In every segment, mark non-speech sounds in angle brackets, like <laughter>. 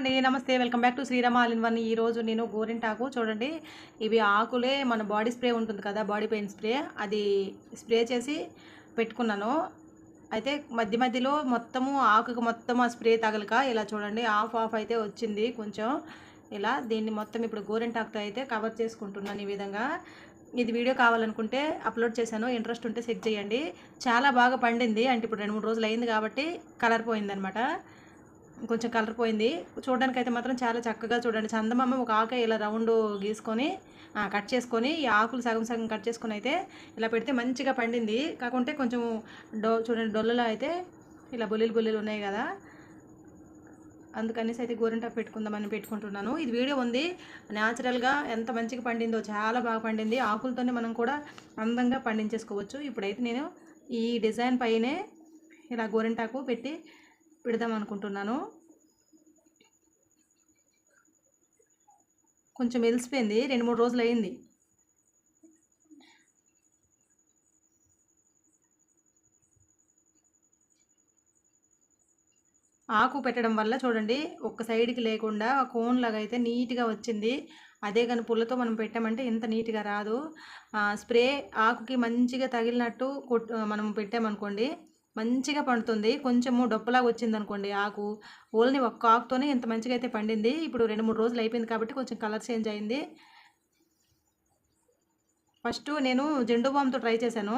అండి. నమస్తే welcome back to Srirama ఆలిన్ ఈ రోజు నేను గోరింటాకు చూడండి. ఇవి ఆకులే మన బాడీ స్ప్రే ఉంటుంది కదా బాడీ పెయిన్ స్ప్రే. అది స్ప్రే చేసి పెట్టుకున్నాను. అయితే మధ్య మధ్యలో మొత్తము ఆకుకు మొత్తం ఆ స్ప్రే తగలక ఇలా చూడండి ఆఫ్ ఆఫ్ అయితే వచ్చింది కొంచెం. ఇలా దీన్ని మొత్తం ఇప్పుడు గోరింటాకుతో అయితే కవర్ చేసుకుంటున్నాను ఈ విధంగా. ఇది వీడియో కావాలనుకుంటే అప్లోడ్ చేశాను. ఇంట్రెస్ట్ ఉంటే చెక్ చేయండి. చాలా బాగా పండింది. అంటే ఇప్పుడు రెండు మూడు రోజులు అయింది కాబట్టి కలర్ పోయిందనమాట కొంచెం కలర్ పోయింది. చూడడానికి అయితే మాత్రం చాలా చక్కగా చూడండి. చందమామ ఒక ఆక ఇలా రౌండ్ గీసుకొని కట్ చేసుకొని ఈ ఆకులు సగం సగం కట్ చేసుకొని అయితే ఇలా పెడితే మంచిగా పండింది. కాకుంటే కొంచెం డో చూడండి డొల్లలో అయితే ఇలా బొల్లిలు బొల్లిలు ఉన్నాయి కదా. అందుకనేసి అయితే గోరింటాకు పెట్టుకుందామని పెట్టుకుంటున్నాను. ఇది వీడియో ఉంది. న్యాచురల్గా ఎంత మంచిగా పండిందో చాలా బాగా పండింది. ఆకులతోనే మనం కూడా అందంగా పండించేసుకోవచ్చు. ఇప్పుడైతే నేను ఈ డిజైన్ పైనే ఇలా గోరింటాకు పెట్టి పెడదాం అనుకుంటున్నాను కొంచెం వెలిసిపోయింది రెండు మూడు రోజులు అయింది. ఆకు పెట్టడం వల్ల చూడండి ఒక్క సైడ్కి లేకుండా కోన్ లాగా అయితే నీట్గా వచ్చింది. అదే కానీ పుల్లతో మనం పెట్టామంటే ఇంత నీట్గా రాదు. స్ప్రే ఆకుకి మంచిగా తగిలినట్టు మనం పెట్టామనుకోండి మంచిగా పండుతుంది. కొంచెము డొప్పలాగా వచ్చింది అనుకోండి ఆకు. ఓన్లీ ఒక్క ఆకుతోనే ఇంత మంచిగా అయితే పండింది. ఇప్పుడు రెండు మూడు రోజులు అయిపోయింది కాబట్టి కొంచెం కలర్ చేంజ్ అయింది. ఫస్ట్ నేను జెండు బామ్తో ట్రై చేశాను.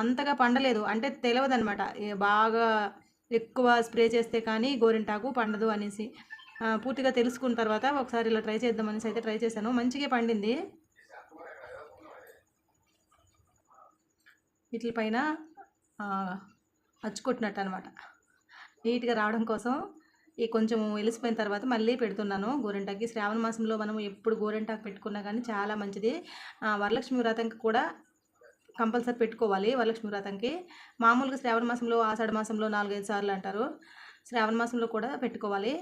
అంతగా పండలేదు. అంటే తెలియదు అనమాట బాగా ఎక్కువ స్ప్రే చేస్తే కానీ గోరింటాకు పండదు అనేసి. పూర్తిగా తెలుసుకున్న తర్వాత ఒకసారి ఇలా ట్రై చేద్దాం అనేసి అయితే ట్రై చేశాను. మంచిగా పండింది. వీటిపైన పైన అచ్చుకొట్టినట్టు అనమాట నీట్గా రావడం కోసం ఈ కొంచెం వెలిసిపోయిన తర్వాత మళ్ళీ పెడుతున్నాను గోరింటాకి. శ్రావణ మాసంలో మనం ఎప్పుడు గోరింటాకు పెట్టుకున్నా కానీ చాలా మంచిది. వరలక్ష్మి వ్రతంకి కూడా కంపల్సరీ పెట్టుకోవాలి వరలక్ష్మి వ్రతంకి. మామూలుగా శ్రావణ మాసంలో ఆషాఢ మాసంలో నాలుగైదు సార్లు అంటారు. శ్రావణ మాసంలో కూడా పెట్టుకోవాలి.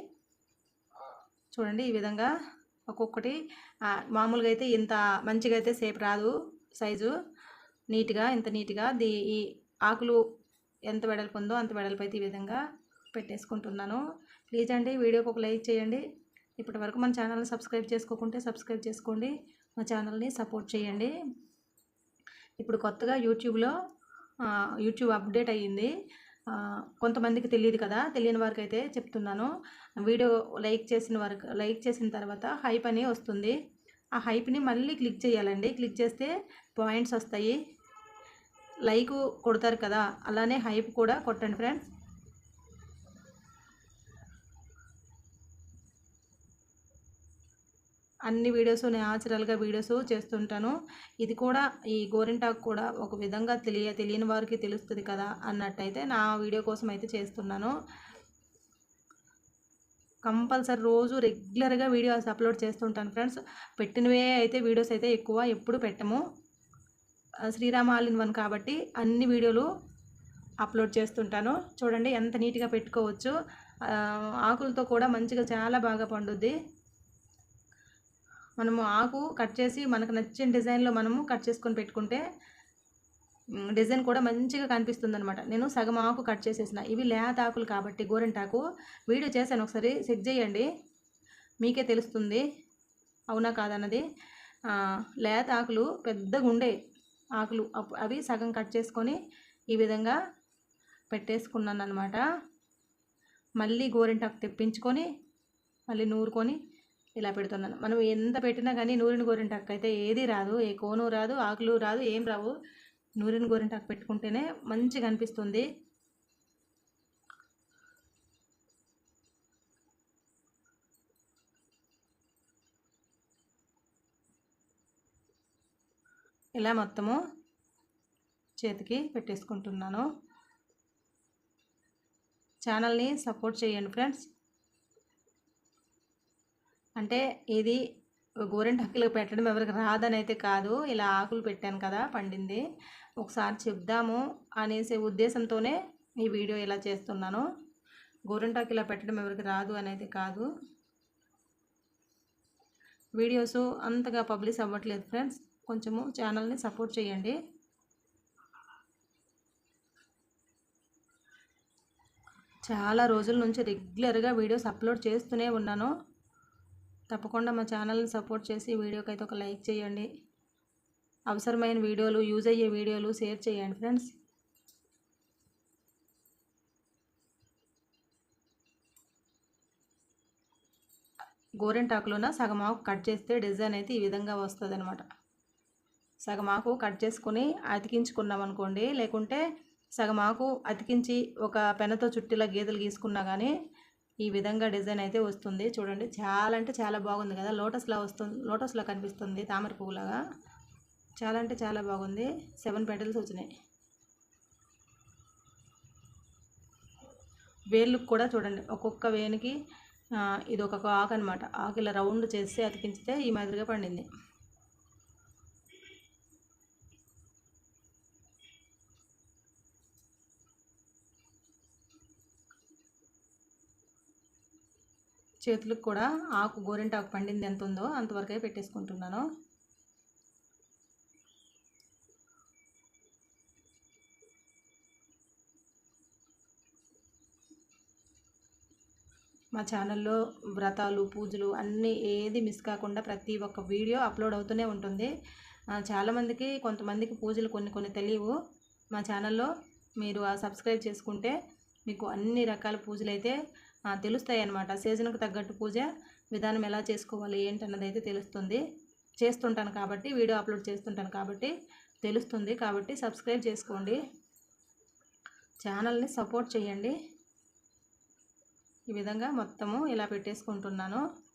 చూడండి ఈ విధంగా ఒక్కొక్కటి. మామూలుగా అయితే ఇంత మంచిగా అయితే సేపు రాదు సైజు. నీట్గా ఇంత నీట్గా. దీ ఈ ఆకులు ఎంత వెడల్పు ఉందో అంత వెడల్పు అయితే ఈ విధంగా పెట్టేసుకుంటున్నాను. ప్లీజ్ అండి వీడియోకి ఒక లైక్ చేయండి. ఇప్పటి వరకు మన ఛానల్ని సబ్స్క్రైబ్ చేసుకోకుంటే సబ్స్క్రైబ్ చేసుకోండి. మా ఛానల్ని సపోర్ట్ చేయండి. ఇప్పుడు కొత్తగా యూట్యూబ్లో యూట్యూబ్ అప్డేట్ అయ్యింది. కొంతమందికి తెలియదు కదా తెలియని వారికి అయితే చెప్తున్నాను. వీడియో లైక్ చేసిన వరకు లైక్ చేసిన తర్వాత హైప్ అని వస్తుంది. ఆ హైప్ని మళ్ళీ క్లిక్ చేయాలండి. క్లిక్ చేస్తే పాయింట్స్ వస్తాయి. లైక్ కొడతారు కదా అలానే హైప్ కూడా కొట్టండి ఫ్రెండ్స్ అన్ని వీడియోస్ న్యాచురల్గా వీడియోస్ చేస్తుంటాను. ఇది కూడా ఈ గోరింటాకు కూడా ఒక విధంగా తెలియ తెలియని వారికి తెలుస్తుంది కదా అన్నట్టయితే నా వీడియో కోసం అయితే చేస్తున్నాను. కంపల్సరీ రోజు రెగ్యులర్గా వీడియోస్ అప్లోడ్ చేస్తుంటాను ఫ్రెండ్స్ పెట్టినవే అయితే వీడియోస్ అయితే ఎక్కువ ఎప్పుడు పెట్టము. శ్రీరామ ఆల్ ఇన్ వన్ కాబట్టి అన్ని వీడియోలు అప్లోడ్ చేస్తుంటాను. చూడండి ఎంత నీట్గా పెట్టుకోవచ్చు. ఆకులతో కూడా మంచిగా చాలా బాగా పండుద్ది. మనము ఆకు కట్ చేసి మనకు నచ్చిన డిజైన్లో మనము కట్ చేసుకొని పెట్టుకుంటే డిజైన్ కూడా మంచిగా కనిపిస్తుంది అనమాట నేను సగం ఆకు కట్ చేసేసిన. ఇవి లేత ఆకులు కాబట్టి గోరింటాకు. వీడియో చేశాను ఒకసారి చెక్ చేయండి. మీకే తెలుస్తుంది. అవునా కాదన్నది లేత ఆకులు పెద్దగా ఉండే ఆకులు అవి సగం కట్ చేసుకొని ఈ విధంగా పెట్టేసుకున్నాను అనమాట మళ్ళీ గోరింటాకు తెప్పించుకొని మళ్ళీ నూరుకొని ఇలా పెడుతున్నాను. మనం ఎంత పెట్టినా కానీ నూరిన గోరింటాకు అయితే ఏది రాదు ఏ కోను రాదు ఆకులు రాదు ఏం రావు. నూరిన గోరింటాకు పెట్టుకుంటేనే మంచిగా అనిపిస్తుంది. ఇలా మొత్తము చేతికి పెట్టేసుకుంటున్నాను. ఛానల్ని సపోర్ట్ చేయండి ఫ్రెండ్స్. అంటే ఇది గోరెంట్ గోరింటాకులు పెట్టడం ఎవరికి రాదని అయితే కాదు ఇలా ఆకులు పెట్టాను కదా పండింది. ఒకసారి చెప్దాము అనేసే ఉద్దేశంతోనే ఈ వీడియో ఇలా చేస్తున్నాను. గోరింటాకు ఇలా పెట్టడం ఎవరికి రాదు అనేది కాదు. వీడియోస్ అంతగా పబ్లిష్ అవ్వట్లేదు ఫ్రెండ్స్. కొంచెము ఛానల్ని సపోర్ట్ చేయండి. చాలా రోజుల నుంచి రెగ్యులర్గా వీడియోస్ అప్లోడ్ చేస్తూనే ఉన్నాను. తప్పకుండా మా ఛానల్ని సపోర్ట్ చేసి వీడియోకి అయితే ఒక లైక్ చేయండి. అవసరమైన వీడియోలు యూజ్ అయ్యే వీడియోలు షేర్ చేయండి ఫ్రెండ్స్ గోరెంటాకులోన సగం ఆకు కట్ చేస్తే డిజైన్ అయితే ఈ విధంగా వస్తుంది సగమాకు సగం కట్ చేసుకొని అతికించుకున్నాం అనుకోండి. లేకుంటే సగం అతికించి ఒక పెనతో చుట్టిలా గీతలు గీసుకున్నా కానీ ఈ విధంగా డిజైన్ అయితే వస్తుంది. చూడండి చాలా అంటే చాలా బాగుంది కదా. లోటస్లా వస్తుంది లోటస్లా కనిపిస్తుంది తామర పువ్వులాగా. చాలా అంటే చాలా బాగుంది. సెవెన్ పెటల్స్ వచ్చినాయి. వేళ్ళకు కూడా చూడండి ఒక్కొక్క వేనికి ఇది ఒక ఆకు అనమాట ఆకు ఇలా రౌండ్ చేసి అతికించితే ఈ మాదిరిగా పండింది. చేతులకు కూడా ఆకు గోరింటాకు పండింది ఎంత ఉందో అంతవరకే పెట్టేసుకుంటున్నాను. మా ఛానల్లో వ్రతాలు పూజలు అన్నీ ఏది మిస్ కాకుండా ప్రతి ఒక్క వీడియో అప్లోడ్ అవుతూనే ఉంటుంది. చాలామందికి కొంతమందికి పూజలు కొన్ని కొన్ని తెలియవు. మా ఛానల్లో మీరు ఆ సబ్స్క్రైబ్ చేసుకుంటే మీకు అన్ని రకాల పూజలు అయితే తెలుస్తాయి అన్నమాట సీజన్కి తగ్గట్టు పూజ విధానం ఎలా చేసుకోవాలి ఏంటన్నది అయితే తెలుస్తుంది. చేస్తుంటాను కాబట్టి వీడియో అప్లోడ్ చేస్తుంటాను కాబట్టి తెలుస్తుంది. కాబట్టి సబ్స్క్రైబ్ చేసుకోండి. ఛానల్ని సపోర్ట్ చేయండి. ఈ విధంగా మొత్తము ఇలా పెట్టేసుకుంటున్నాను.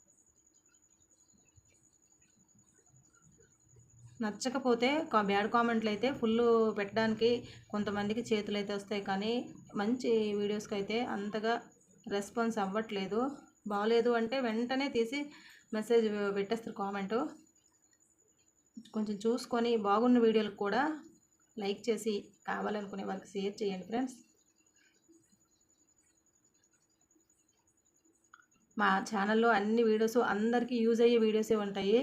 నచ్చకపోతే కా- బ్యాడ్ కామెంట్లు అయితే ఫుల్ పెట్టడానికి కొంతమందికి చేతులు అయితే వస్తాయి కానీ మంచి వీడియోస్కి అయితే అంతగా రెస్పాన్స్ అవ్వట్లేదు. బాగలేదు అంటే వెంటనే తీసి మెసేజ్ పెట్టేస్తారు కామెంటు. కొంచెం చూసుకొని బాగున్న వీడియోలకు కూడా లైక్ చేసి కావాలనుకునే వారికి షేర్ చేయండి ఫ్రెండ్స్. మా ఛానల్లో అన్ని వీడియోస్ అందరికీ యూజ్ అయ్యే వీడియోసే ఉంటాయి.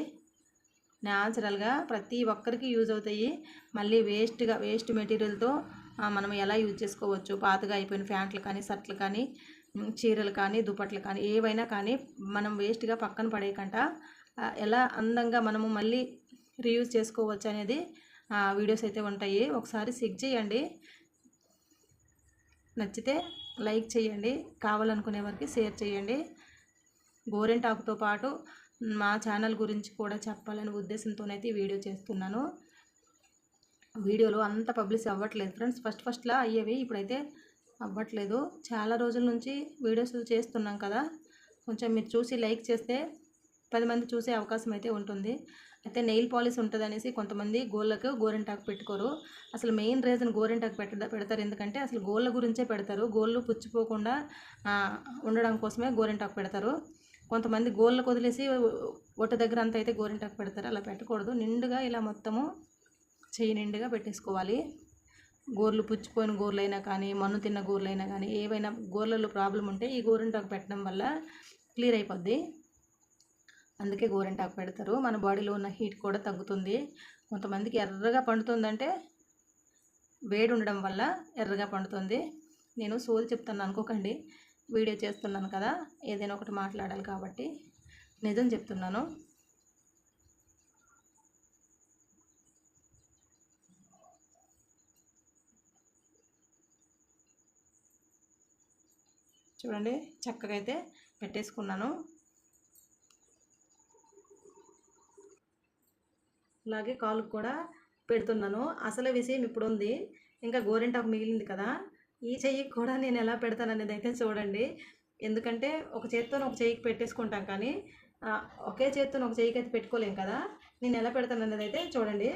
న్యాచురల్గా ప్రతి ఒక్కరికి యూజ్ అవుతాయి. మళ్ళీ వేస్ట్గా వేస్ట్ మెటీరియల్తో మనం ఎలా యూజ్ చేసుకోవచ్చు? పాతగా అయిపోయిన ప్యాంట్లు కానీ షర్ట్లు కానీ చీరలు కానీ దుప్పట్లు కానీ ఏవైనా కానీ మనం వేస్ట్గా పక్కన పడేయకుండా ఎలా అందంగా మనము మళ్ళీ రీయూజ్ చేసుకోవచ్చు అనేది వీడియోస్ అయితే ఉంటాయి. ఒకసారి సిక్ చేయండి. నచ్చితే లైక్ చేయండి. కావాలనుకునే వారికి షేర్ చేయండి. గోరెంటాకుతో పాటు మా ఛానల్ గురించి కూడా చెప్పాలనే ఉద్దేశంతోనైతే ఈ వీడియో చేస్తున్నాను. వీడియోలో అంత పబ్లిష్ అవ్వట్లేదు. ఫ్రెండ్స్ ఫస్ట్ ఫస్ట్లా అయ్యేవి ఇప్పుడైతే అవ్వట్లేదు. చాలా రోజుల నుంచి వీడియోస్ చేస్తున్నాం కదా. కొంచెం మీరు చూసి లైక్ చేస్తే పది మంది చూసే అవకాశం అయితే ఉంటుంది. అయితే నెయిల్ పాలిష్ ఉంటుంది అనేసి కొంతమంది గోళ్ళకు గోరింటాకు పెట్టుకోరు. అసలు మెయిన్ రీజన్ గోరింటాకు పెట్ట పెడతారు. ఎందుకంటే అసలు గోళ్ళ గురించే పెడతారు. గోళ్ళు పుచ్చిపోకుండా ఉండడం కోసమే గోరింటాకు పెడతారు. కొంతమంది గోళ్ళకు వదిలేసి ఒట్ట దగ్గర అంతా అయితే గోరింటాకు పెడతారు. అలా పెట్టకూడదు. నిండుగా ఇలా మొత్తము చేయి నిండుగా పెట్టేసుకోవాలి. గోర్లు పుచ్చిపోయిన గోర్లైనా కానీ మన్ను తిన్న గోర్లైనా కానీ ఏవైనా గోర్లలో ప్రాబ్లం ఉంటే ఈ గోరింటాకు పెట్టడం వల్ల క్లియర్ అయిపోద్ది. అందుకే గోరింటాకు పెడతారు. మన బాడీలో ఉన్న హీట్ కూడా తగ్గుతుంది. కొంతమందికి ఎర్రగా పండుతుందంటే వేడి ఉండడం వల్ల ఎర్రగా పండుతుంది. నేను సోది చెప్తాను అనుకోకండి. వీడియో చేస్తున్నాను కదా. ఏదైనా ఒకటి మాట్లాడాలి కాబట్టి. నిజం చెప్తున్నాను. చూడండి చక్కగా అయితే పెట్టేసుకున్నాను. అలాగే కాలుకు కూడా పెడుతున్నాను. అసలు విషయం ఇప్పుడు ఉంది ఇంకా గోరింటాకు మిగిలింది కదా. ఈ చెయ్యికి కూడా నేను ఎలా పెడతాను అనేది అయితే చూడండి. ఎందుకంటే ఒక చేతితో ఒక చెయ్యికి పెట్టేసుకుంటాం కానీ ఒకే చేతితో ఒక చెయ్యికి అయితే పెట్టుకోలేం కదా. నేను ఎలా పెడతాను అనేది అయితే చూడండి.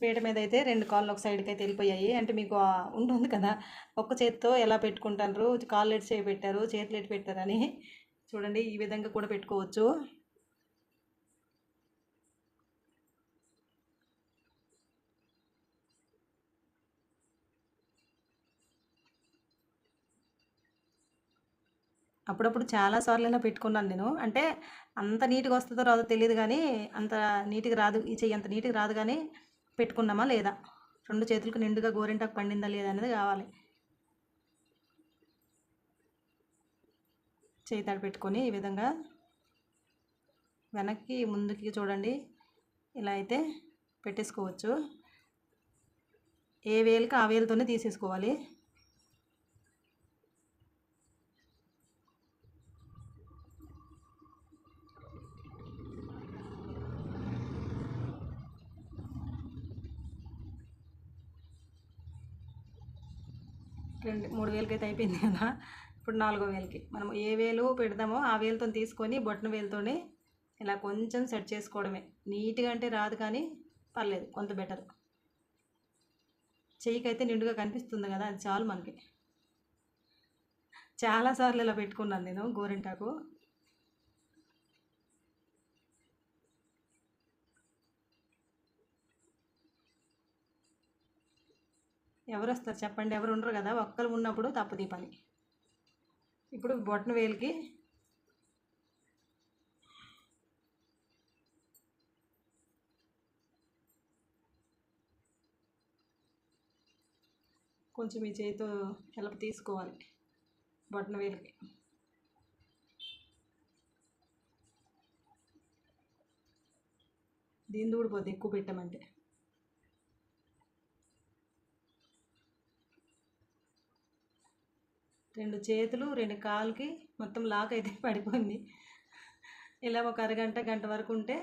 పీట మీద అయితే రెండు కాళ్ళు ఒక సైడ్కి అయితే వెళ్ళిపోయాయి. అంటే మీకు ఉంటుంది కదా? ఒక్క చేత్తో ఎలా పెట్టుకుంటారు కాళ్ళు ఎటు చేయి పెట్టారు? చేతులు ఎటు పెట్టారని చూడండి. ఈ విధంగా కూడా పెట్టుకోవచ్చు. అప్పుడప్పుడు చాలా సార్లు ఇలా పెట్టుకున్నాను నేను. అంటే అంత నీట్గా వస్తుందో రాదో తెలియదు కానీ అంత నీట్గా రాదు. ఈ చెయ్యి అంత నీట్గా రాదు కానీ పెట్టుకున్నామా లేదా? రెండు చేతులకు నిండుగా గోరింటాకు పండిందా లేదా అనేది కావాలి. చేతాడు తాడు పెట్టుకొని ఈ విధంగా వెనక్కి ముందుకి చూడండి. ఇలా అయితే పెట్టేసుకోవచ్చు. ఏ వేలుకి ఆ వేలుతోనే తీసేసుకోవాలి. రెండు మూడు వేలకి అయితే అయిపోయింది కదా. ఇప్పుడు నాలుగో వేలకి. మనం ఏ వేలు పెడదామో ఆ వేలుతో తీసుకొని బొట్టన వేలుతోని ఇలా కొంచెం సెట్ చేసుకోవడమే. నీట్గా అంటే రాదు కానీ పర్లేదు కొంత బెటర్. చెయ్యికైతే నిండుగా కనిపిస్తుంది కదా అది చాలు మనకి. చాలాసార్లు ఇలా పెట్టుకున్నాను నేను గోరింటాకు. ఎవరు వస్తారు చెప్పండి ఎవరు ఉండరు కదా. ఒక్కరు ఉన్నప్పుడు తప్పది పని. ఇప్పుడు బొట్టన వేలికి కొంచెం ఈ చేతితో హెల్ప్ తీసుకోవాలి బొట్టన వేలికి. దీని దూడిపోద్ది ఎక్కువ పెట్టామంటే. రెండు చేతులు రెండు కాలుకి మొత్తం లాక్ అయితే <laughs> పడిపోయింది. ఇలా ఒక అరగంట గంట వరకు ఉంటే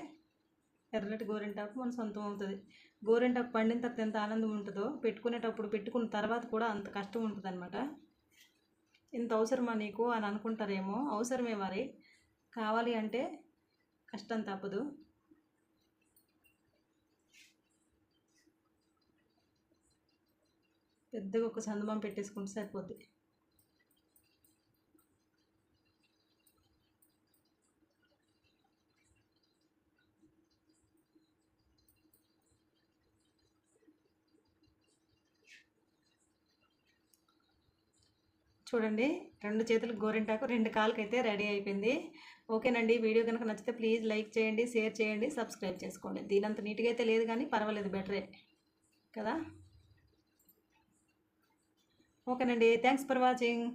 ఎర్రటి గోరింటాకు మన సొంతం అవుతుంది. గోరింటాకు పండిన తర్వాత ఎంత ఆనందం ఉంటుందో పెట్టుకునేటప్పుడు పెట్టుకున్న తర్వాత కూడా అంత కష్టం ఉంటుంది అనమాట ఇంత అవసరమా నీకు అని అనుకుంటారేమో? అవసరమే మరి. కావాలి అంటే కష్టం తప్పదు. పెద్దగా ఒక సందమం పెట్టేసుకుంటే సరిపోద్ది. చూడండి. రెండు చేతులకు గోరింటాకు రెండు కాళ్ళకి అయితే రెడీ అయిపోయింది. ఓకేనండి. వీడియో కనుక నచ్చితే ప్లీజ్ లైక్ చేయండి షేర్ చేయండి సబ్స్క్రైబ్ చేసుకోండి. దీనంత నీట్గా అయితే లేదు కానీ పర్వాలేదు బెటరే కదా? ఓకేనండి. Thanks for watching.